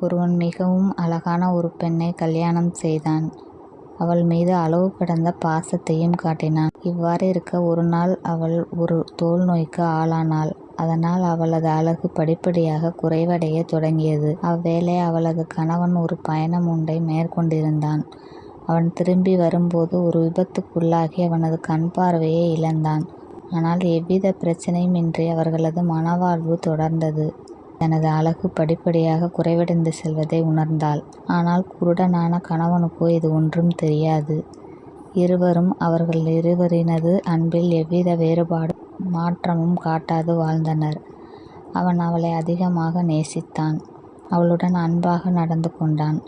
ஒருவன் மிகவும் அழகான ஒரு பெண்ணை கல்யாணம் செய்தான். அவள் மீது அளவு கடந்த பாசத்தையும் காட்டினான். இவ்வாறு இருக்க ஒரு நாள் அவள் ஒரு தோல் நோய்க்கு ஆளானாள். அதனால் அவளது அழகு படிப்படியாக குறைவடையத் தொடங்கியது. அவ்வேளை அவளது கணவன் ஒரு பயணம் ஒன்றை மேற்கொண்டிருந்தான். அவன் திரும்பி வரும்போது ஒரு விபத்துக்குள்ளாகி அவனது கண் பார்வையை இழந்தான். ஆனால் எவ்வித பிரச்சனையும் இன்றி அவர்களது மனவாழ்வு தொடர்ந்தது. தனது அழகு படிப்படியாக குறைவடைந்து செல்வதை உணர்ந்தாள். ஆனால் குருடனான கணவனுக்கோ இது ஒன்றும் தெரியாது. இருவரும் அவர்கள் இருவரினது அன்பில் எவ்வித வேறுபாடும் மாற்றமும் காட்டாது வாழ்ந்தனர். அவன் அவளை அதிகமாக நேசித்தான். அவளுடன் அன்பாக நடந்து கொண்டான்.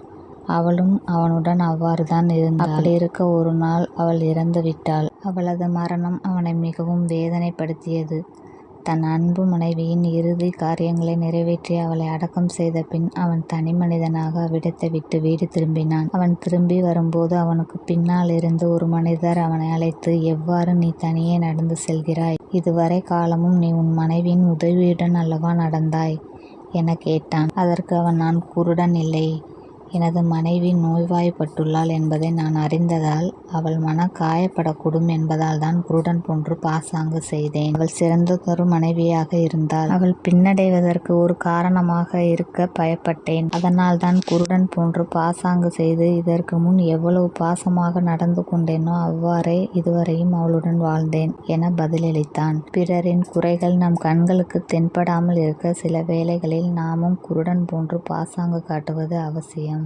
அவளும் அவனுடன் அவ்வாறுதான் இருந்தாள். ஒரு நாள் அவள் இறந்துவிட்டாள். அவளது மரணம் அவனை மிகவும் வேதனைப்படுத்தியது. தன் அன்பு மனைவியின் இறுதி காரியங்களை நிறைவேற்றி அவளை அடக்கம் செய்தபின் அவன் தனி மனிதனாக அவ்விடத்தை விட்டு வீடு திரும்பினான். அவன் திரும்பி வரும்போது அவனுக்குப் பின்னாலிருந்து ஒரு மனிதர் அவனை அழைத்து எவ்வாறு நீ தனியே நடந்து செல்கிறாய்? இதுவரை காலமும் நீ உன் மனைவியின் உதவியுடன் அல்லவா நடந்தாய்? எனக் கேட்டான். அதற்கு அவன் நான் குருடன் இல்லை. எனது மனைவி நோய்வாய்ப்பட்டுள்ளாள் என்பதை நான் அறிந்ததால் அவள் மனம் காயப்படக்கூடும் என்பதால் தான் குருடன் போன்று பாசாங்கு செய்தேன். அவள் சிறந்ததொரு மனைவியாக இருந்தாள். அவள் பின்னடைவதற்கு ஒரு காரணமாக இருக்க பயப்பட்டேன். அதனால் தான் குருடன் போன்று பாசாங்கு செய்து இதற்கு முன் எவ்வளவு பாசமாக நடந்து கொண்டேனோ அவ்வாறே இதுவரையும் அவளுடன் வாழ்ந்தேன் என பதிலளித்தான். பிறரின் குறைகள் நம் கண்களுக்கு தென்படாமல் இருக்க சில வேளைகளில் நாமும் குருடன் போன்று பாசாங்கு காட்டுவது அவசியம்.